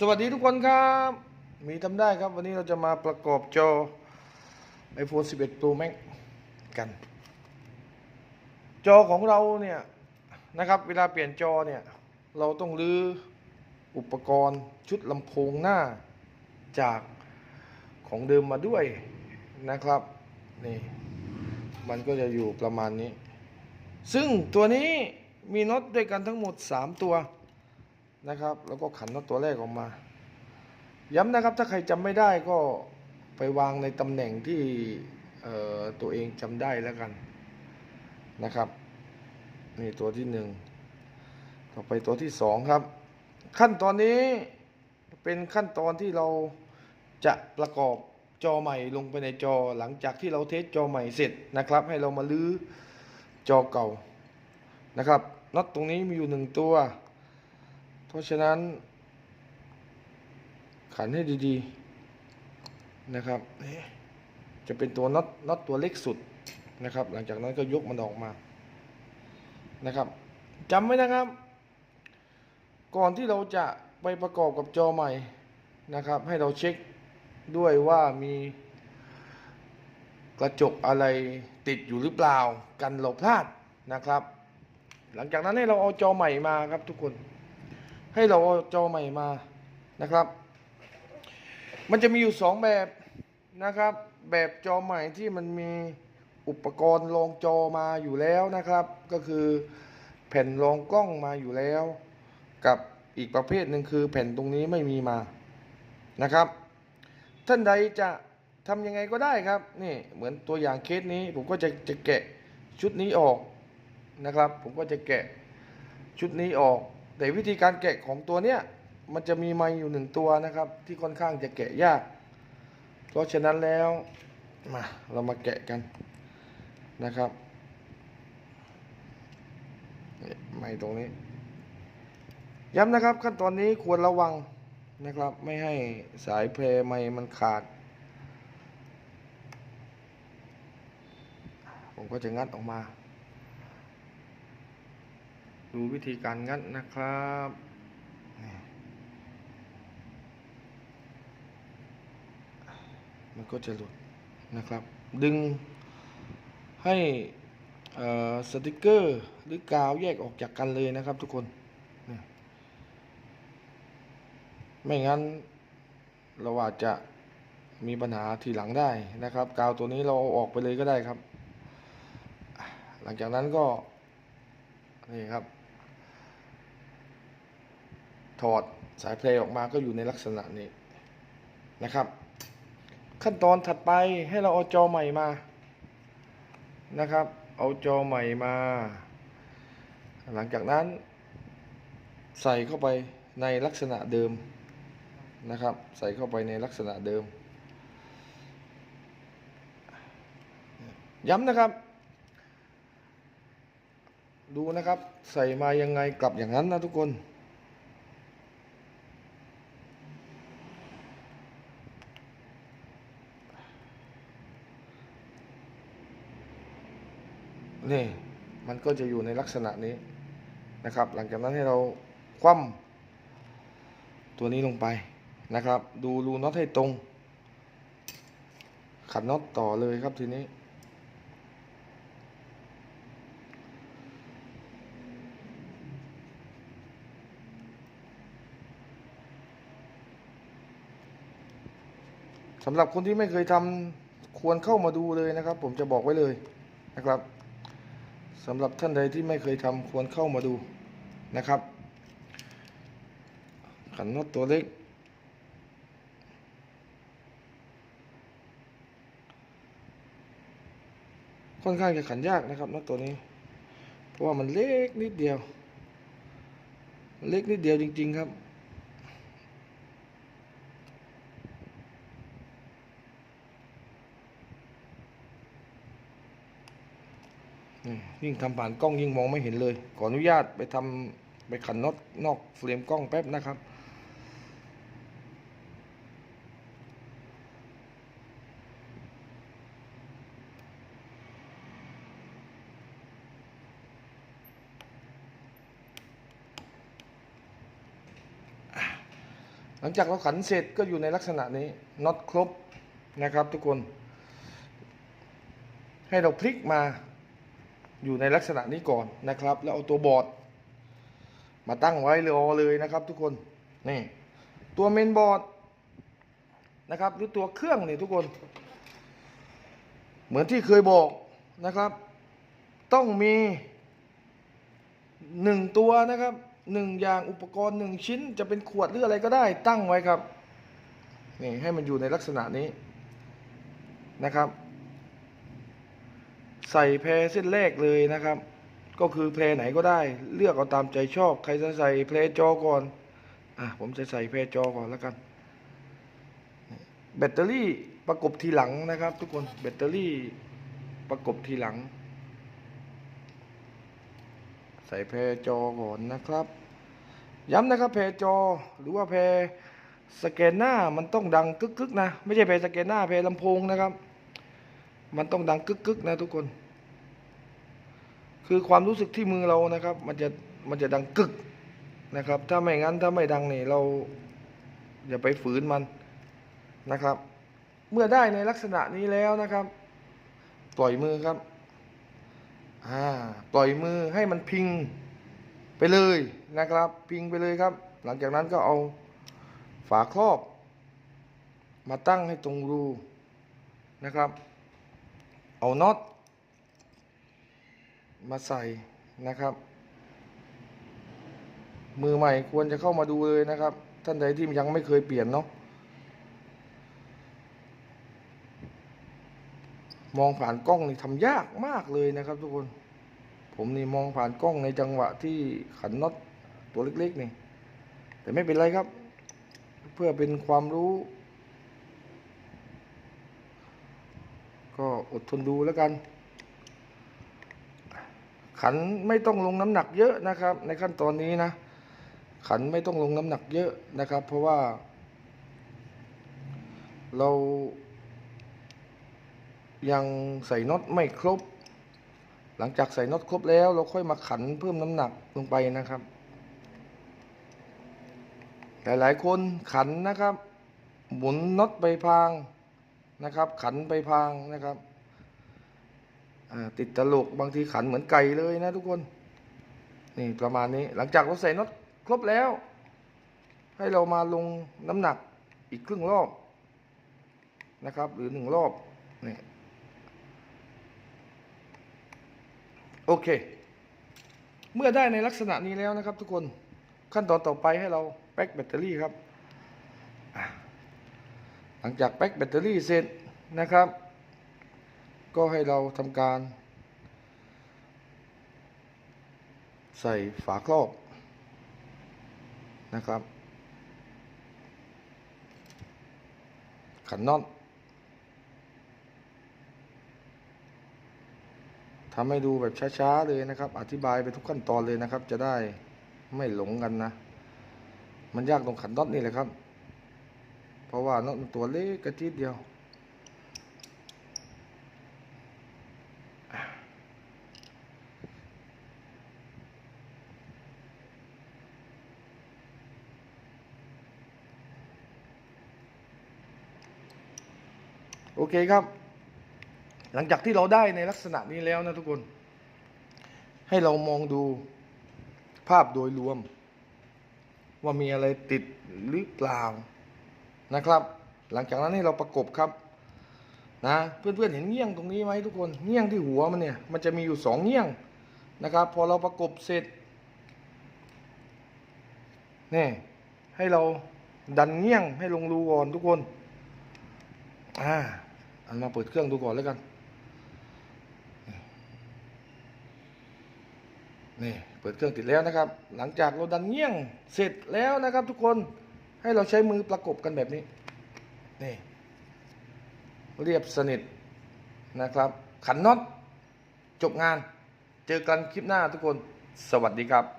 สวัสดีทุกคนครับ มีทำได้ครับ วันนี้เราจะมาประกอบจอ iPhone 11 Pro Max กัน จอของเราเนี่ยนะครับ เวลาเปลี่ยนจอเนี่ย เราต้องรื้ออุปกรณ์ชุดลำโพงหน้าจากของเดิมมาด้วยนะครับนี่มันก็จะอยู่ประมาณนี้ ซึ่งตัวนี้มีน็อตด้วยกันทั้งหมด 3 ตัว นะครับ แล้วก็ขันน็อตตัวแรกออกมา ย้ำนะครับถ้าใครจำไม่ได้ก็ไปวางในตำแหน่งที่ตัวเองจำได้แล้วกันนะครับนี่ตัวที่หนึ่งต่อไปตัวที่สองครับ ขั้นตอนนี้เป็นขั้นตอนที่เราจะประกอบจอใหม่ลงไปในจอหลังจากที่เราเทสจอใหม่เสร็จนะครับ ให้เรามาลื้อจอเก่านะครับน็อตตรงนี้มีอยู่หนึ่งตัว เพราะฉะนั้น ขันให้ดีๆนะครับจะเป็นตัวน็อตน็อตตัวเล็กสุดนะครับ หลังจากนั้นก็ยกมันออกมานะครับจำไว้นะครับ ก่อนที่เราจะไปประกอบกับจอใหม่นะครับ ให้เราเช็คด้วยว่ามีกระจกอะไรติดอยู่หรือเปล่ากันเราพลาดนะครับ หลังจากนั้นให้เราเอาจอใหม่มาครับทุกคน ให้เราเอาจอใหม่มานะครับ มันจะมีอยู่สองแบบนะครับ แบบจอใหม่ที่มันมีอุปกรณ์รองจอมาอยู่แล้วนะครับ ก็คือแผ่นรองกล้องมาอยู่แล้ว กับอีกประเภทหนึ่งคือแผ่นตรงนี้ไม่มีมานะครับ ท่านใดจะทำยังไงก็ได้ครับนี่เหมือนตัวอย่างเคสนี้ ผมก็จะจะแกะชุดนี้ออกนะครับ ผมก็จะแกะชุดนี้ออก แต่วิธีการแกะของตัวเนี้ยมันจะมีไม้อยู่หนึ่งตัวนะครับ ที่ค่อนข้างจะแกะยาก เพราะฉะนั้นแล้วมาเรามาแกะกันนะครับไม้ตรงนี้ ย้ำนะครับขั้นตอนนี้ควรระวังนะครับ ไม่ให้สายเพลไม้มันขาด ผมก็จะงัดออกมา ดูวิธีการงัดนะครับมันก็จะหลุดนะครับ ดึงให้สติกเกอร์หรือกาวแยกออกจากกันเลยนะครับทุกคน ไม่งั้นเราอาจจะมีปัญหาทีหลังได้นะครับ กาวตัวนี้เราเอาออกไปเลยก็ได้ครับ หลังจากนั้นก็ นี่ครับ ถอดสายเพลงออกมาก็อยู่ในลักษณะนี้นะครับ ขั้นตอนถัดไปให้เราเอาจอใหม่มานะครับ เอาจอใหม่มา หลังจากนั้น ใส่เข้าไปในลักษณะเดิมนะครับ ใส่เข้าไปในลักษณะเดิม ย้ำนะครับ ดูนะครับ ใส่มายังไงกลับอย่างนั้นนะทุกคน นี่มันก็จะอยู่ในลักษณะนี้นะครับ หลังจากนั้นให้เราคว่ำตัวนี้ลงไปนะครับ ดูรูน็อตให้ตรง ขันน็อตต่อเลยครับทีนี้ สำหรับคนที่ไม่เคยทำควรเข้ามาดูเลยนะครับ ผมจะบอกไว้เลยนะครับ สำหรับท่านใดที่ไม่เคยทำควรเข้ามาดูนะครับ ขันน็อตตัวเล็ก ค่อนข้างจะขันยากนะครับน็อตตัวนี้ เพราะว่ามันเล็กนิดเดียว เล็กนิดเดียวจริง ๆ ครับ ยิ่งทำผ่านกล้องยิ่งมองไม่เห็นเลย ขออนุญาตไปทำไปขันน็อตนอกเฟรมกล้องแป๊บนะครับหลังจากเราขันเสร็จก็อยู่ในลักษณะนี้น็อตครบนะครับทุกคน ให้เราพลิกมา อยู่ในลักษณะนี้ก่อนนะครับ แล้วเอาตัวบอร์ด มาตั้งไว้เรอเลยนะครับ ทุกคนนี่ตัวเมนบอร์ดนะครับ หรือตัวเครื่องนี่ทุกคน เหมือนที่เคยบอกนะครับ ต้องมีหนึ่งตัวนะครับหนึ่งอย่างอุปกรณ์หนึ่งชิ้น จะเป็นขวดหรืออะไรก็ได้ตั้งไว้ครับนี่ให้มันอยู่ในลักษณะนี้นะครับ ใส่แพรเส้นแรกเลยนะครับ ก็คือแพรไหนก็ได้ เลือกเอาตามใจชอบ ใครจะใส่แพรจอก่อนอะผมจะใส่แพรจอก่อนแล้วกัน แบตเตอรี่ประกบทีหลังนะครับ ทุกคนแบตเตอรี่ประกบทีหลัง ใส่แพรจอก่อนนะครับ ย้ำนะครับแพรจอหรือว่าแพรสแกนหน้ามันต้องดังกึกๆนะ ไม่ใช่แพรสแกนหน้าแพรลำโพงนะครับ มันต้องดังกึกๆนะทุกคน คือความรู้สึกที่มือเรานะครับ มันจะมันจะดังกึกนะครับ ถ้าไม่งั้นถ้าไม่ดังเนี่ยเราอย่าไปฝืนมันนะครับ เมื่อได้ในลักษณะนี้แล้วนะครับ ปล่อยมือครับอ่าปล่อยมือให้มันพิงไปเลยนะครับ พิงไปเลยครับ หลังจากนั้นก็เอาฝาครอบ มาตั้งให้ตรงรูนะครับ เอาน็อตมาใส่นะครับ มือใหม่ควรจะเข้ามาดูเลยนะครับ ท่านใดที่ยังไม่เคยเปลี่ยนเนาะมองผ่านกล้องนี่ทำยากมากเลยนะครับ ทุกคน ผมนี่มองผ่านกล้องในจังหวะที่ขันน็อตตัวเล็กๆนี่ แต่ไม่เป็นไรครับ เพื่อเป็นความรู้ ก็อดทนดูแล้วกัน ขันไม่ต้องลงน้ำหนักเยอะนะครับ ในขั้นตอนนี้นะ ขันไม่ต้องลงน้ำหนักเยอะนะครับ เพราะว่า เรายังใส่น็อตไม่ครบ หลังจากใส่น็อตครบแล้ว เราค่อยมาขันเพิ่มน้ำหนักลงไปนะครับ หลายๆคนขันนะครับ หมุนน็อตไปพาง นะครับ ขันไปพางนะครับติดตลกบางทีขันเหมือนไก่เลยนะทุกคนนี่ประมาณนี้หลังจากเราใส่น็อตครบแล้ว ให้เรามาลงน้ำหนักอีกครึ่งรอบนะครับ หรือหนึ่งรอบนี่โอเค เมื่อได้ในลักษณะนี้แล้วนะครับ ทุกคนขั้นตอนต่อไปให้เราแพ็คแบตเตอรี่ครับ ลังจากแพ็คแบตเตอรี่เสร็จนะครับ ก็ให้เราทำการ ใส่ฝาครอบนะครับ ขันน็อตทำให้ดูแบบช้าๆเลยนะครับ อธิบายไปทุกขั้นตอนเลยนะครับ จะได้ไม่หลงกันนะ มันยากตรงขันน็อตนี่แหละครับ เพราะว่าน็อตมันตัวเล็กกระจิดเดียว โอเคครับ หลังจากที่เราได้ในลักษณะนี้แล้วนะทุกคน ให้เรามองดูภาพโดยรวม ว่ามีอะไรติดหรือเปล่า นะครับ หลังจากนั้นให้เราประกบครับนะเพื่อนๆเห็นเงี้ยงตรงนี้ไหมทุกคนเงี้ยงที่หัวมันเนี่ยมันจะมีอยู่สองเงี้ยงนะครับ พอเราประกบเสร็จนี่ให้เราดันเงี้ยงให้ลงรูก่อนทุกคนอ่าอันมาเปิดเครื่องดูก่อนแล้วกันนี่เปิดเครื่องติดแล้วนะครับ หลังจากเราดันเงี้ยงเสร็จแล้วนะครับทุกคน ให้เราใช้มือประกบกันแบบนี้ นี่ เรียบสนิทนะครับ ขันน็อตจบงาน เจอกันคลิปหน้าทุกคน สวัสดีครับ